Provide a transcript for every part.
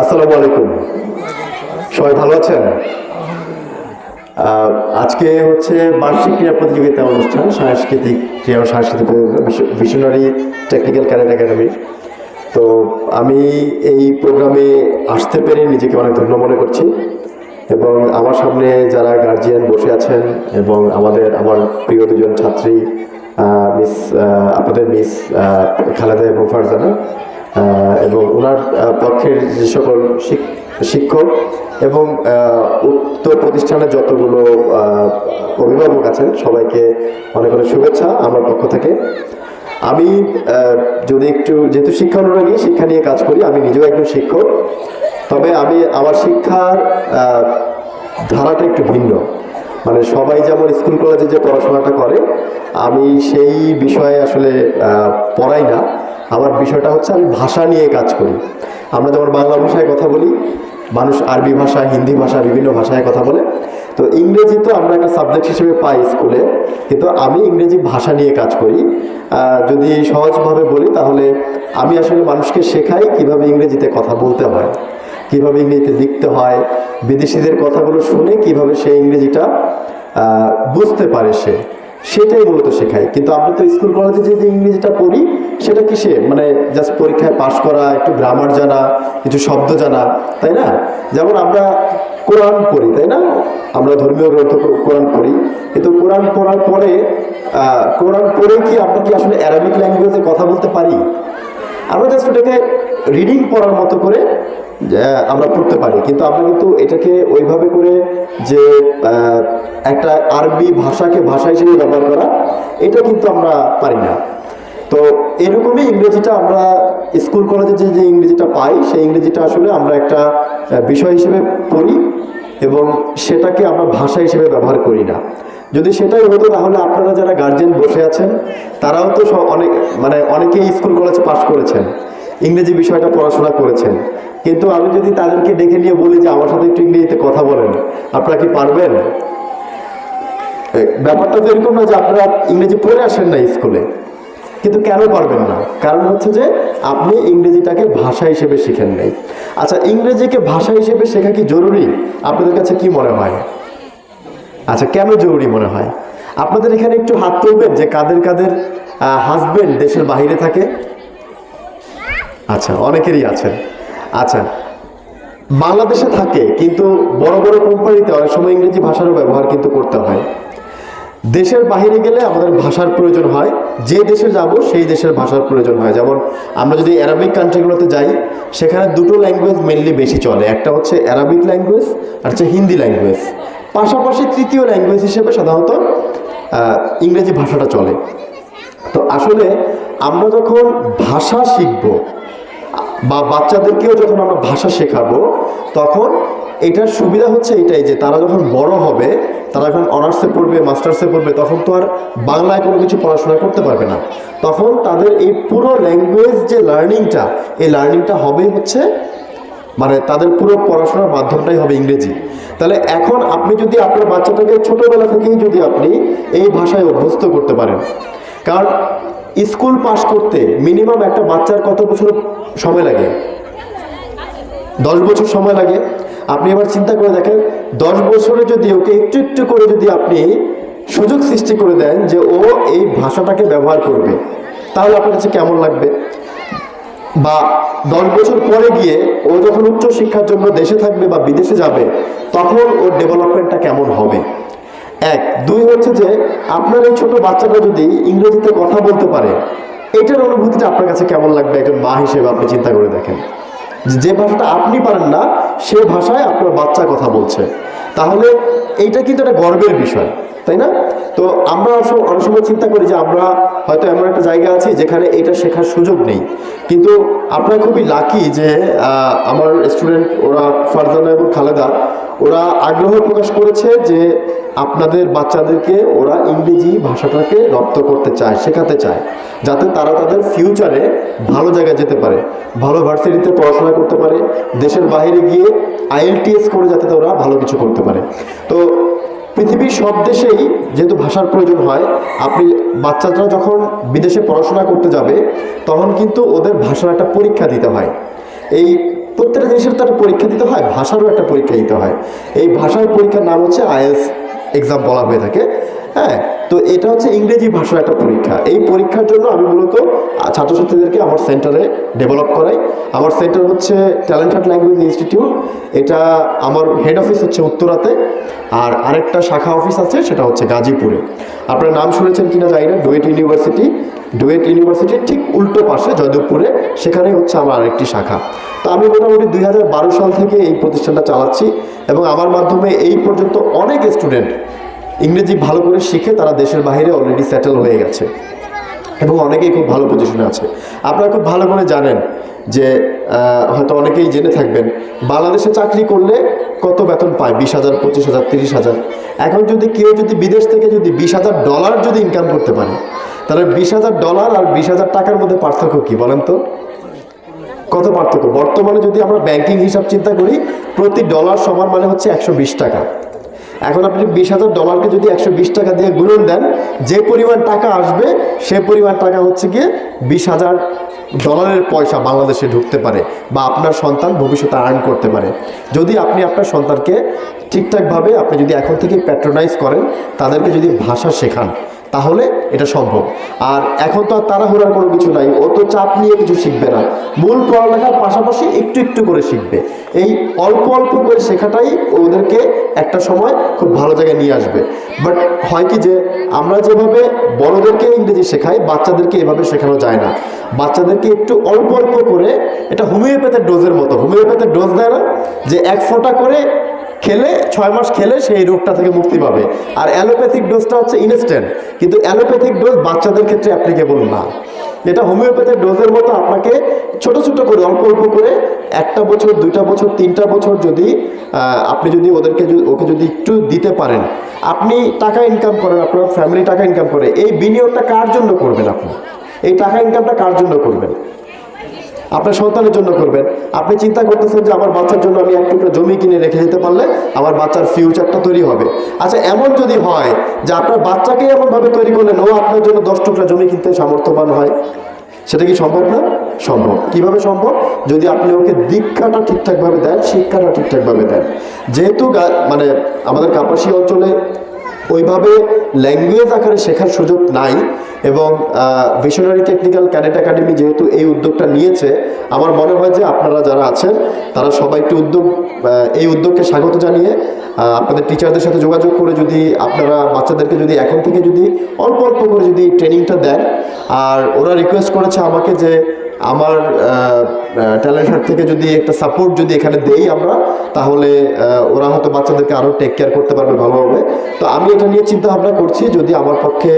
আসসালামু আলাইকুম। সবাই ভালো আছেন? আজকে হচ্ছে বার্ষিক ক্রীড়া প্রতিযোগিতা অনুষ্ঠান, সাংস্কৃতিক ক্রীড়া সাংস্কৃতিক ভিশনারি টেকনিক্যাল ক্যারেট একাডেমি তো আমি এই প্রোগ্রামে আসতে পেরে নিজেকে অনেক ধন্য মনে করছি এবং আমার সামনে যারা গার্জিয়ান বসে আছেন এবং আমাদের, আমার প্রিয় দুজন ছাত্রী মিস আপনাদের মিস খালেদা এবং ফারজানা এবং ওনার পক্ষের যে সকল শিক্ষক এবং উক্ত প্রতিষ্ঠানের যতগুলো অভিভাবক আছেন, সবাইকে অনেক অনেক শুভেচ্ছা আমার পক্ষ থেকে। আমি যদি একটু, যেহেতু শিক্ষা অনুরাগী, শিক্ষা নিয়ে কাজ করি, আমি নিজেও একজন শিক্ষক। তবে আমি আমার শিক্ষার ধারাটা একটু ভিন্ন। মানে সবাই যেমন স্কুল কলেজে যে পড়াশোনাটা করে, আমি সেই বিষয়ে আসলে পড়াই না। আমার বিষয়টা হচ্ছে আমি ভাষা নিয়ে কাজ করি। আমরা যেমন বাংলা ভাষায় কথা বলি, মানুষ আরবি ভাষা, হিন্দি ভাষা, বিভিন্ন ভাষায় কথা বলে। তো ইংরেজি তো আমরা একটা সাবজেক্ট হিসেবে পাই স্কুলে কিন্তু আমি ইংরেজি ভাষা নিয়ে কাজ করি। যদি সহজভাবে বলি, তাহলে আমি আসলে মানুষকে শেখাই কীভাবে ইংরেজিতে কথা বলতে হয়, কীভাবে ইংরেজিতে লিখতে হয়, বিদেশিদের কথাগুলো শুনে কীভাবে সে ইংরেজিটা বুঝতে পারে সে, সেটাই মূলত শেখাই। কিন্তু আমরা তো স্কুল কলেজে যে ইংরেজিটা পড়ি সেটা কিসে মানে জাস্ট পরীক্ষায় পাশ করা, একটু গ্রামার জানা, কিছু শব্দ জানা, তাই না? যেমন আমরা কোরআন পড়ি, তাই না? আমরা ধর্মীয় গ্রন্থ কোরআন পড়ি। কিন্তু কোরআন পড়ার পরে কোরআন পড়ে কি আমরা কি আসলে অ্যারাবিক ল্যাঙ্গুয়েজে কথা বলতে পারি? আমরা জাস্ট ওটাকে রিডিং পড়ার মতো করে আমরা পড়তে পারি। কিন্তু আমরা কিন্তু এটাকে ওইভাবে করে যে একটা আরবি ভাষাকে ভাষা হিসেবে ব্যবহার করা, এটা কিন্তু আমরা পারি না। তো এরকমই ইংরেজিটা আমরা স্কুল, কলেজে যে যে ইংরেজিটা পাই, সেই ইংরেজিটা আসলে আমরা একটা বিষয় হিসেবে পড়ি এবং সেটাকে আমরা ভাষা হিসেবে ব্যবহার করি না। যদি সেটাই হতো, তাহলে আপনারা যারা গার্জেন বসে আছেন, তারাও তো অনেক মানে অনেকেই স্কুল, কলেজ পাশ করেছেন, ইংরেজি বিষয়টা পড়াশোনা করেছেন। কিন্তু আমি যদি তাদেরকে ডেকে নিয়ে বলি যে, আমার সাথে একটু ইংরেজিতে কথা বলেন, আপনারা কি পারবেন? ব্যাপারটা তো এরকম না যে, আপনারা ইংরেজি পড়ে আসেন না স্কুলে। কিন্তু কেন পারবেন না? কারণ হচ্ছে যে আপনি ইংরেজিটাকে ভাষা হিসেবে শিখেন নাই। আচ্ছা ইংরেজিকে ভাষা হিসেবে শেখা কি জরুরি? আপনাদের কাছে কি মনে হয়? আচ্ছা কেন জরুরি মনে হয়? আপনাদের এখানে একটু হাত তুলবেন যে কাদের কাদের হাজবেন্ড দেশের বাইরে থাকে? আচ্ছা অনেকেরই আছেন। আচ্ছা বাংলাদেশে থাকে, কিন্তু বড় বড় কোম্পানিতে অনেক সময় ইংরেজি ভাষারও ব্যবহার কিন্তু করতে হয়। দেশের বাইরে গেলে আমাদের ভাষার প্রয়োজন হয়। যে দেশে যাব, সেই দেশের ভাষার প্রয়োজন হয়। যেমন আমরা যদি অ্যারাবিক কান্ট্রিগুলোতে যাই, সেখানে দুটো ল্যাঙ্গুয়েজ মেনলি বেশি চলে। একটা হচ্ছে অ্যারাবিক ল্যাঙ্গুয়েজ আর হচ্ছে হিন্দি ল্যাঙ্গুয়েজ পাশাপাশি তৃতীয় ল্যাঙ্গুয়েজ হিসেবে সাধারণত ইংরেজি ভাষাটা চলে। তো আসলে আমরা যখন ভাষা শিখব, বা বাচ্চাদেরকেও যখন আমরা ভাষা শেখাবো, তখন এটার সুবিধা হচ্ছে এটাই যে তারা যখন বড় হবে, তারা যখন অনার্সে পড়বে মাস্টার্সে পড়বে, তখন তো আর বাংলায় কোনো কিছু পড়াশোনা করতে পারবে না। তখন তাদের এই পুরো ল্যাঙ্গুয়েজ যে লার্নিংটা এই লার্নিংটা হবে হচ্ছে মানে তাদের পুরো পড়াশোনার মাধ্যমটাই হবে ইংরেজি। তাহলে এখন আপনি যদি আপনার বাচ্চাটাকে ছোটবেলা থেকেই যদি আপনি এই ভাষায় অভ্যস্ত করতে পারেন, কারণ স্কুল পাশ করতে মিনিমাম একটা বাচ্চার কত বছর সময় লাগে? দশ বছর সময় লাগে। আপনি এবার চিন্তা করে দেখেন, দশ বছরে যদি ওকে একটু একটু করে যদি আপনি সুযোগ সৃষ্টি করে দেন যে ও এই ভাষাটাকে ব্যবহার করবে, তাহলে আপনার কাছে কেমন লাগবে? বা দশ বছর পরে গিয়ে ও যখন উচ্চ শিক্ষার জন্য দেশে থাকবে বা বিদেশে যাবে, তখন ওর ডেভেলপমেন্টটা কেমন হবে? এক। দুই হচ্ছে যে, আপনার এই ছোট বাচ্চাটা যদি ইংরেজিতে কথা বলতে পারে, এটার অনুভূতিটা আপনার কাছে কেমন লাগবে? একজন মা হিসেবে আপনি চিন্তা করে দেখেন। যে- যে ভাষাটা আপনি পারেন না সে ভাষায় আপনার বাচ্চা কথা বলছে। তাহলে এইটা কিন্তু একটা গর্বের বিষয়, তাই না? তো আমরা অনেক সময় চিন্তা করি যে আমরা হয়তো এমন একটা জায়গা আছি যেখানে এটা শেখার সুযোগ নেই। কিন্তু আপনারা খুবই লাকি যে আমার স্টুডেন্ট ওরা ফারজানা এবং খালেদা ওরা আগ্রহ প্রকাশ করেছে যে আপনাদের বাচ্চাদেরকে ওরা ইংরেজি ভাষাটাকে রপ্ত করতে চায়, শেখাতে চায়, যাতে তারা তাদের ফিউচারে ভালো জায়গায় যেতে পারে, ভালো ভার্সিটিতে পড়াশোনা করতে পারে, দেশের বাইরে গিয়ে আইএলটিএস করে যাতে ওরা ভালো কিছু করতে পারে। তো পৃথিবীর সব দেশেই যেহেতু ভাষার প্রয়োজন হয়, আপনি বাচ্চারা যখন বিদেশে পড়াশোনা করতে যাবে, তখন কিন্তু ওদের ভাষার একটা পরীক্ষা দিতে হয়। এই প্রত্যেকটা জিনিসের তো একটা পরীক্ষা দিতে হয়, ভাষারও একটা পরীক্ষা দিতে হয়। এই ভাষার পরীক্ষার নাম হচ্ছে আইএলস এক্সাম বলা হয়ে থাকে। হ্যাঁ তো এটা হচ্ছে ইংরেজি ভাষার একটা পরীক্ষা। এই পরীক্ষার জন্য আমি মূলত ছাত্রছাত্রীদেরকে আমার সেন্টারে ডেভেলপ করাই। আমার সেন্টার হচ্ছে ট্যালেন্টেড ল্যাঙ্গুয়েজ ইনস্টিটিউট এটা আমার হেড অফিস হচ্ছে উত্তরাতে। আর আরেকটা শাখা অফিস আছে, সেটা হচ্ছে গাজীপুরে। আপনার নাম শুনেছেন কিনা জানি না ডুয়েট ইউনিভার্সিটি ডুয়েট ইউনিভার্সিটির ঠিক উল্টো পাশে জয়দেবপুরে, সেখানেই হচ্ছে আমার আরেকটি শাখা। তো আমি মোটামুটি দুই হাজার বারো সাল থেকে এই প্রতিষ্ঠানটা চালাচ্ছি এবং আমার মাধ্যমে এই পর্যন্ত অনেক স্টুডেন্ট ইংরেজি ভালো করে শিখে তারা দেশের বাইরে অলরেডি সেটেল হয়ে গেছে এবং অনেকেই খুব ভালো পজিশনে আছে। আপনারা খুব ভালো করে জানেন যে হয়তো অনেকেই জেনে থাকবেন, বাংলাদেশে চাকরি করলে কত বেতন পায়? বিশ হাজার, পঁচিশ হাজার, তিরিশ হাজার। এখন যদি কেউ যদি বিদেশ থেকে যদি বিশ হাজার ডলার যদি ইনকাম করতে পারে তাহলে বিশ হাজার ডলার আর বিশ হাজার টাকার মধ্যে পার্থক্য কি বলেন তো? কত পার্থক্য? বর্তমানে যদি আমরা ব্যাংকিং হিসাব চিন্তা করি, প্রতি ডলার সমান মানে হচ্ছে একশো বিশ টাকা। এখন আপনি বিশ হাজার ডলারকে যদি একশো বিশ টাকা দিয়ে গুণন দেন, যে পরিমাণ টাকা আসবে, সে পরিমাণ টাকা হচ্ছে গিয়ে বিশ হাজার ডলারের পয়সা বাংলাদেশে ঢুকতে পারে বা আপনার সন্তান ভবিষ্যতে আর্ন করতে পারে। যদি আপনি আপনার সন্তানকে ঠিকঠাকভাবে আপনি যদি এখন থেকে প্যাট্রোনাইজ করেন, তাদেরকে যদি ভাষা শেখান তাহলে এটা সম্ভব। আর এখন তো আর তাড়াহুড়ার কোনো কিছু নাই, ও তো চাপ নিয়ে কিছু শিখবে না। মূল পড়ালেখার পাশাপাশি একটু একটু করে শিখবে। এই অল্প অল্প করে শেখাটাই ওদেরকে একটা সময় খুব ভালো জায়গায় নিয়ে আসবে। বাট হয় কি যে, আমরা যেভাবে বড়দেরকে ইংরেজি শেখাই, বাচ্চাদেরকে এভাবে শেখানো যায় না। বাচ্চাদেরকে একটু অল্প অল্প করে, এটা হোমিওপ্যাথের ডোজের মতো, হোমিওপ্যাথের ডোজ দেয় না, যে এক ফোঁটা করে খেলে, ছয় মাস খেলে সেই রোগটা থেকে মুক্তি পাবে। আর অ্যালোপ্যাথিক ডোজটা হচ্ছে ইনস্ট্যান্ট কিন্তু অ্যালোপ্যাথিক ডোজ বাচ্চাদের ক্ষেত্রে অ্যাপ্লিকেবল না। এটা হোমিওপ্যাথিক ডোজের মতো আপনাকে ছোট ছোট করে, অল্প অল্প করে একটা বছর, দুইটা বছর, তিনটা বছর যদি আপনি যদি ওদেরকে ওকে যদি একটু দিতে পারেন, আপনি টাকা ইনকাম করেন, আপনার ফ্যামিলি টাকা ইনকাম করে, এই বিনিয়োগটা কার জন্য করবেন আপনি? এই টাকা ইনকামটা কার জন্য করবেন? আপনার সন্তানের জন্য করবেন। আপনি চিন্তা করতেছেন যে আমার বাচ্চার জন্য আমি এক টুকরো জমি কিনে রেখে যেতে পারলে আমার বাচ্চার ফিউচারটা তৈরি হবে। আচ্ছা এমন যদি হয় যে আপনার বাচ্চাকে এমনভাবে তৈরি করলেন, ও আপনার জন্য দশ টুকরা জমি কিনতে সামর্থ্যবান হয়? সেটা কি সম্ভব না? সম্ভব। কীভাবে সম্ভব? যদি আপনি ওকে দীক্ষাটা ঠিকঠাকভাবে দেন, শিক্ষাটা ঠিকঠাকভাবে দেন। যেহেতু মানে আমাদের কাপাসী অঞ্চলে ওইভাবে ল্যাঙ্গুয়েজ আকারে শেখার সুযোগ নাই এবং ভিশনারি টেকনিক্যাল ক্যাডেট একাডেমি যেহেতু এই উদ্যোগটা নিয়েছে, আমার মনে হয় যে আপনারা যারা আছেন, তারা সবাই একটি উদ্যোগ এই উদ্যোগকে স্বাগত জানিয়ে আপনাদের টিচারদের সাথে যোগাযোগ করে যদি আপনারা বাচ্চাদেরকে যদি এখন থেকে যদি অল্প অল্প করে যদি ট্রেনিংটা দেন, আর ওরা রিকোয়েস্ট করেছে আমাকে যে আমার ট্যালেন্ট থেকে যদি একটা সাপোর্ট যদি এখানে দেই আমরা, তাহলে ওরা হয়তো বাচ্চাদেরকে আরও টেক কেয়ার করতে পারবে ভালোভাবে তো আমি এটা নিয়ে চিন্তা ভাবনা করছি, যদি আমার পক্ষে,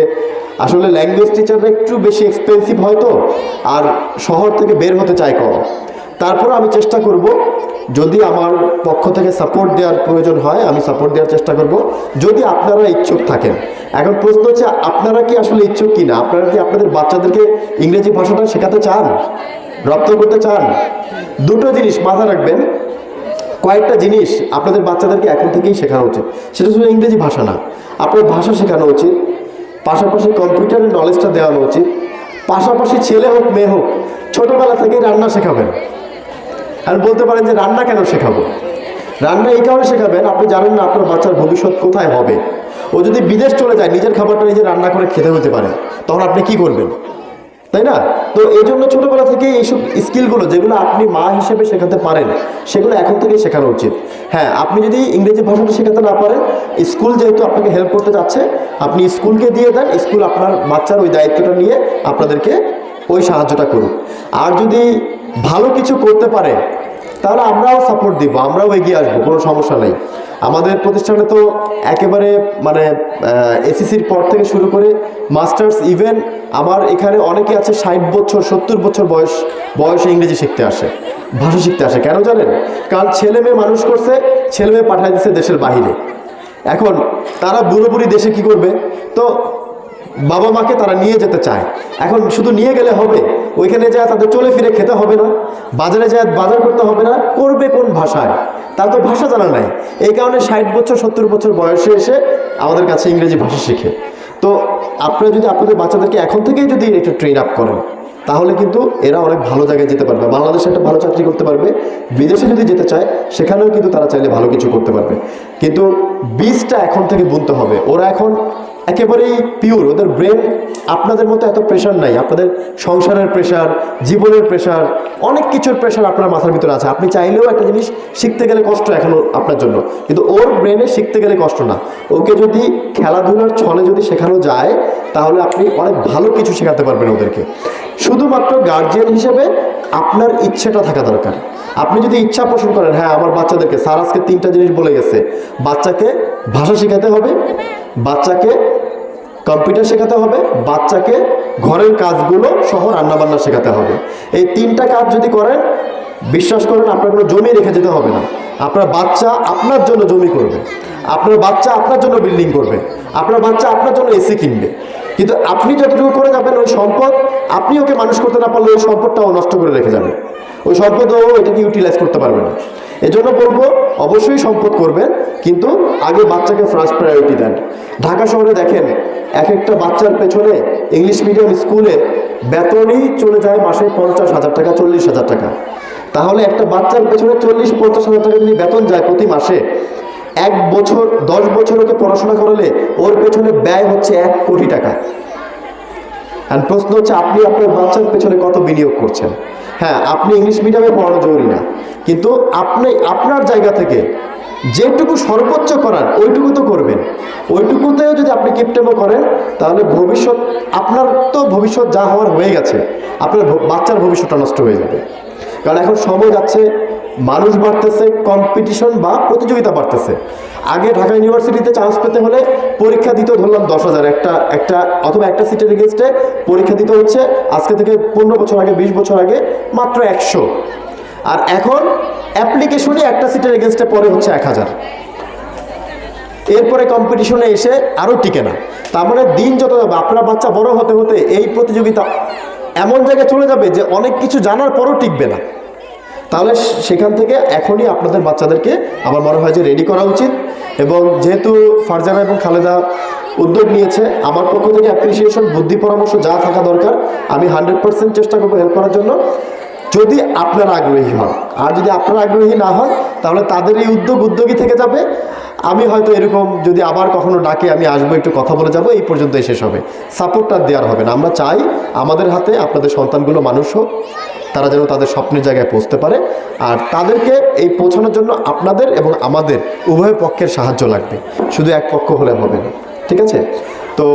আসলে ল্যাঙ্গুয়েজ টিচাররা একটু বেশি এক্সপেন্সিভ হয়তো, আর শহর থেকে বের হতে চায় কম। তারপর আমি চেষ্টা করব যদি আমার পক্ষ থেকে সাপোর্ট দেওয়ার প্রয়োজন হয়, আমি সাপোর্ট দেওয়ার চেষ্টা করব। যদি আপনারা ইচ্ছুক থাকেন, এখন প্রশ্ন হচ্ছে, আপনারা কি আসলে ইচ্ছুক কি না আপনারা কি আপনাদের বাচ্চাদেরকে ইংরেজি ভাষাটা শেখাতে চান? রপ্ত করতে চান? দুটো জিনিস মাথা রাখবেন। কয়েকটা জিনিস আপনাদের বাচ্চাদেরকে এখন থেকেই শেখানো উচিত। সেটা শুধু ইংরেজি ভাষা না আপনার ভাষা শেখানো উচিত। পাশাপাশি কম্পিউটারের নলেজটা দেওয়ানো উচিত। পাশাপাশি ছেলে হোক, মেয়ে হোক, ছোটোবেলা থেকেই রান্না শেখাবেন। আর বলতে পারেন যে রান্না কেন শেখাবো? রান্না এই কারণে শেখাবেন, আপনি জানেন না আপনার বাচ্চার ভবিষ্যৎ কোথায় হবে। ও যদি বিদেশ চলে যায়, নিজের খাবারটা নিজে রান্না করে খেতে হতে পারে, তখন আপনি কি করবেন? তাই না? তো এই জন্য ছোটোবেলা থেকে এইসব স্কিলগুলো, যেগুলো আপনি মা হিসেবে শেখাতে পারেন, সেগুলো এখন থেকেই শেখানো উচিত। হ্যাঁ আপনি যদি ইংরেজি ভাষাটা শেখাতে না পারেন, স্কুল যেহেতু আপনাকে হেল্প করতে যাচ্ছে, আপনি স্কুলকে দিয়ে দেন, স্কুল আপনার বাচ্চার ওই দায়িত্বটা নিয়ে আপনাদেরকে ওই সাহায্যটা করুক। আর যদি ভালো কিছু করতে পারে, তাহলে আমরাও সাপোর্ট দিব, আমরাও এগিয়ে আসব, কোনো সমস্যা নেই। আমাদের প্রতিষ্ঠানে তো একেবারে মানে এসিসির পর থেকে শুরু করে মাস্টার্স ইভেন আমার এখানে অনেকে আছে ষাট বছর, সত্তর বছর বয়স, বয়সে ইংরেজি শিখতে আসে, ভাষা শিখতে আসে। কেন জানেন? কারণ ছেলে মেয়ে মানুষ করছে, ছেলে মেয়ে পাঠায় দিচ্ছে দেশের বাহিরে। এখন তারা বুড়ো বুড়ি দেশে কি করবে? তো বাবা মাকে তারা নিয়ে যেতে চায়। এখন শুধু নিয়ে গেলে হবে, ওইখানে যায় তাদের চলে ফিরে খেতে হবে না, বাজারে যায় বাজার করতে হবে না, করবে কোন ভাষায়? তার তো ভাষা জানা নাই। এই কারণে ষাট বছর, সত্তর বছর বয়সে এসে আমাদের কাছে ইংরেজি ভাষা শেখে। তো আপনারা যদি আপনাদের বাচ্চাদেরকে এখন থেকেই যদি একটু ট্রেন আপ করেন, তাহলে কিন্তু এরা অনেক ভালো জায়গায় যেতে পারবে, বাংলাদেশে একটা ভালো চাকরি করতে পারবে, বিদেশে যদি যেতে চায়, সেখানেও কিন্তু তারা চাইলে ভালো কিছু করতে পারবে। কিন্তু বীজটা এখন থেকে বুনতে হবে। ওরা এখন একেবারেই পিওর ওদের ব্রেন আপনাদের মতো এত প্রেশার নাই, আপনাদের সংসারের প্রেশার জীবনের প্রেশার অনেক কিছুর প্রেশার আপনার মাথার ভিতরে আছে। আপনি চাইলেও একটা জিনিস শিখতে গেলে কষ্ট এখনও আপনার জন্য, কিন্তু ওর ব্রেনে শিখতে গেলে কষ্ট না। ওকে যদি খেলাধুলার ছলে যদি শেখানো যায়, তাহলে আপনি অনেক ভালো কিছু শেখাতে পারবেন ওদেরকে। শুধুমাত্র গার্জিয়ান হিসেবে আপনার ইচ্ছেটা থাকা দরকার। আপনি যদি ইচ্ছা পোষণ করেন হ্যাঁ আমার বাচ্চাদেরকে, স্যার আজকে তিনটা জিনিস বলে গেছে, বাচ্চাকে ভাষা শেখাতে হবে, বাচ্চাকে কম্পিউটার শেখাতে হবে, বাচ্চাকে ঘরের কাজগুলো সহ রান্নাবান্না শেখাতে হবে। এই তিনটা কাজ যদি করেন, বিশ্বাস করেন আপনার কোনো জমি রেখে যেতে হবে না। আপনার বাচ্চা আপনার জন্য জমি করবে। আপনার বাচ্চা আপনার জন্য বিল্ডিং করবে। আপনার বাচ্চা আপনার জন্য এসি কিনবে। কিন্তু আপনি যতটুকু করে যাবেন ওই সম্পদ, আপনি ওকে মানুষ করতে না পারলে ওই সম্পদটাও নষ্ট করে রেখে যাবে। ওই সম্পদ ও এটাকে ইউটিলাইজ করতে পারবে না। এজন্য বলব, অবশ্যই সম্পদ করবেন। কিন্তু আগে বাচ্চাকে ফার্স্ট প্রায়োরিটি দেন। ঢাকা শহরে দেখেন এক একটা বাচ্চার পেছনে ইংলিশ মিডিয়াম স্কুলে বেতনই চলে যায় মাসে পঞ্চাশ হাজার টাকা, চল্লিশ হাজার টাকা। তাহলে একটা বাচ্চার পেছনে চল্লিশ, পঞ্চাশ হাজার টাকা যদি বেতন যায় প্রতি মাসে, এক বছর, দশ বছর ওকে পড়াশোনা করালে ওর পেছনে ব্যয় হচ্ছে এক কোটি টাকা। আর প্রশ্ন হচ্ছে, আপনি আপনার বাচ্চার পেছনে কত বিনিয়োগ করছেন? হ্যাঁ আপনি ইংলিশ মিডিয়ামে পড়ানো জরুরি না। কিন্তু আপনি, আপনার জায়গা থেকে যেটুকু সর্বোচ্চ করার, ওইটুকু তো করবেন। ওইটুকুতেও যদি আপনি কিপটেমো করেন, তাহলে ভবিষ্যৎ, আপনার তো ভবিষ্যৎ যা হওয়ার হয়ে গেছে, আপনার বাচ্চার ভবিষ্যৎটা নষ্ট হয়ে যাবে। কারণ এখন সময় যাচ্ছে, মানুষ বাড়তেছে কম্পিটিশন বা প্রতিযোগিতা বাড়তেছে। আগে ঢাকা ইউনিভার্সিটিতে চান্স পেতে হলে পরীক্ষা দিতে ধরলাম দশ হাজার। একটা একটা, অথবা একটা সিটের এগেনস্টে পরীক্ষা দিতে হচ্ছে, আজকে থেকে পনেরো বছর আগে, বিশ বছর আগে মাত্র একশো। আর এখন অ্যাপ্লিকেশনই একটা সিটের এগেনস্টে পরে হচ্ছে এক হাজার। এরপরে কম্পিটিশনে এসে আরও টিকে না। তার মানে দিন যত যাবে, আপনার বাচ্চা বড় হতে হতে এই প্রতিযোগিতা এমন জায়গায় চলে যাবে যে অনেক কিছু জানার পরও টিকবে না। তাহলে সেখান থেকে এখনই আপনাদের বাচ্চাদেরকে আমার মনে হয় যে রেডি করা উচিত এবং যেহেতু ফারজানা এবং খালেদা উদ্যোগ নিয়েছে, আমার পক্ষ থেকে অ্যাপ্রিসিয়েশন বুদ্ধি, পরামর্শ যা থাকা দরকার, আমি হান্ড্রেড চেষ্টা করব হেল্প করার জন্য। যদি আপনারা আগ্রহী হন। আর যদি আপনারা আগ্রহী না হন তাহলে তাদের এই উদ্যোগ উদ্যোগী থেকে যাবে। আমি হয়তো এরকম যদি আবার কখনো ডাকে, আমি আসব, একটু কথা বলে যাব, এই পর্যন্ত শেষ হবে। সাপোর্টটা দেওয়ার হবে না। আমরা চাই আমাদের হাতে আপনাদের সন্তানগুলো মানুষ হোক, তারা যেন তাদের স্বপ্নের জায়গায় পৌঁছতে পারে। আর তাদেরকে এই পৌঁছানোর জন্য আপনাদের এবং আমাদের উভয় পক্ষের সাহায্য লাগবে। শুধু এক পক্ষ হলে হবে না। ঠিক আছে? তো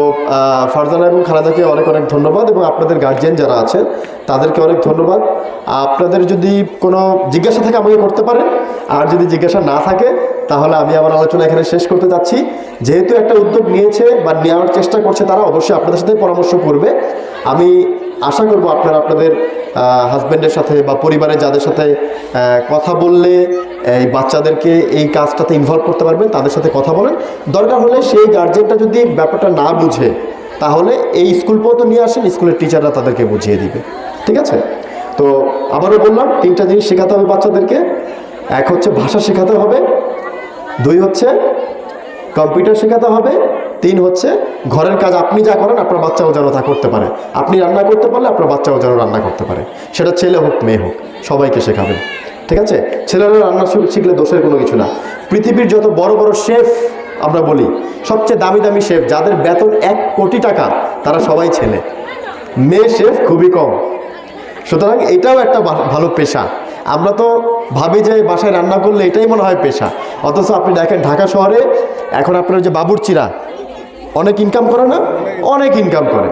ফারজানা এবং খালাদাকে অনেক অনেক ধন্যবাদ এবং আপনাদের গার্জিয়ান যারা আছেন, তাদেরকে অনেক ধন্যবাদ। আপনাদের যদি কোনো জিজ্ঞাসা থাকে আমাকে করতে পারেন। আর যদি জিজ্ঞাসা না থাকে, তাহলে আমি আমার আলোচনা এখানে শেষ করতে চাচ্ছি যেহেতু একটা উদ্যোগ নিয়েছে বা নেওয়ার চেষ্টা করছে তারা, অবশ্যই আপনাদের সাথে পরামর্শ করবে। আমি আশা করব আপনারা আপনাদের হাজব্যান্ডের সাথে বা পরিবারের যাদের সাথে কথা বললে, এই বাচ্চাদেরকে এই কাজটাতে ইনভলভ করতে পারবেন, তাদের সাথে কথা বলেন। দরকার হলে সেই গার্জেনটা যদি ব্যাপারটা না বুঝে, তাহলে এই স্কুল পর্যন্ত নিয়ে আসেন, স্কুলের টিচাররা তাদেরকে বুঝিয়ে দিবে। ঠিক আছে? তো আবারও বললাম, তিনটা জিনিস শেখাতে হবে বাচ্চাদেরকে। এক হচ্ছে ভাষা শেখাতে হবে, দুই হচ্ছে কম্পিউটার শেখাতে হবে তিন হচ্ছে ঘরের কাজ আপনি যা করেন আপনার বাচ্চাও যেন তা করতে পারে। আপনি রান্না করতে পারলে আপনার বাচ্চাও যেন রান্না করতে পারে। সেটা ছেলে হোক, মেয়ে হোক, সবাইকে শেখাবেন ঠিক আছে? ছেলেরা রান্না শিখলে দোষের কোনো কিছু না। পৃথিবীর যত বড় বড় শেফ আমরা বলি, সবচেয়ে দামি দামি শেফ, যাদের বেতন এক কোটি টাকা, তারা সবাই ছেলে। মেয়ে শেফ খুবই কম। সুতরাং এটাও একটা ভালো পেশা। আমরা তো ভাবি যে বাসায় রান্না করলে এটাই মনে হয় পেশা। অথচ আপনি দেখেন ঢাকা শহরে এখন আপনার যে বাবুর্চিরা অনেক ইনকাম করে না, অনেক ইনকাম করে।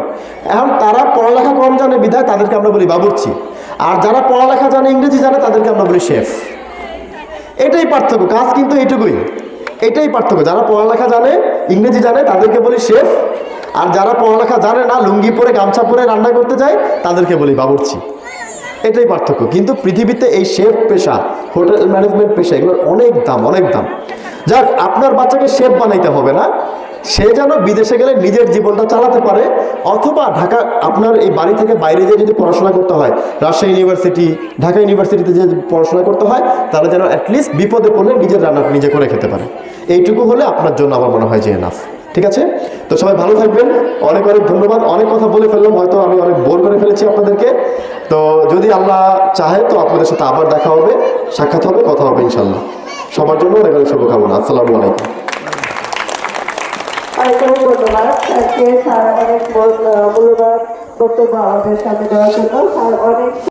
এখন তারা পড়ালেখা কম জানে, বিধায় তাদেরকে আমরা বলি বাবুর্চি। আর যারা পড়ালেখা জানে, ইংরেজি জানে, তাদেরকে আমরা বলি শেফ। এটাই পার্থক্য, কাজ কিন্তু এইটুকুই। এটাই পার্থক্য, যারা পড়ালেখা জানে, ইংরেজি জানে, তাদেরকে বলি শেফ। আর যারা পড়ালেখা জানে না, লুঙ্গি পরে, গামছা পরে রান্না করতে যায়, তাদেরকে বলি বাবুর্চি। এটাই পার্থক্য, কিন্তু পৃথিবীতে এই শেফ পেশা, হোটেল ম্যানেজমেন্ট পেশা, এগুলোর অনেক দাম অনেক দাম। যাক, আপনার বাচ্চাকে শেফ বানাইতে হবে না। সে যেন বিদেশে গেলে নিজের জীবনটা চালাতে পারে, অথবা ঢাকা, আপনার এই বাড়ি থেকে বাইরে যেয়ে যদি পড়াশোনা করতে হয়, রাজশাহী ইউনিভার্সিটি ঢাকা ইউনিভার্সিটিতে যে পড়াশোনা করতে হয় তারা যেন অ্যাটলিস্ট বিপদে পড়লে নিজের রান্না নিজে করে খেতে পারে। এইটুকু হলে আপনার জন্য আমার মনে হয় যে এনাফ ঠিক আছে? তো সবাই ভালো থাকবেন। অনেক অনেক ধন্যবাদ। অনেক কথা বলে ফেললাম, হয়তো আমি অনেক বোর করে ফেলেছি আপনাদেরকে। তো যদি আল্লাহ চাহে, তো আপনাদের সাথে আবার দেখা হবে, সাক্ষাৎ হবে, কথা হবে ইনশাল্লাহ সবার জন্য অনেক অনেক শুভকামনা। আসসালামু আলাইকুম। সবাইকে ধন্যবাদ আজকে স্যার অনেক আমাদের সামনে দেওয়ার জন্য। স্যার অনেক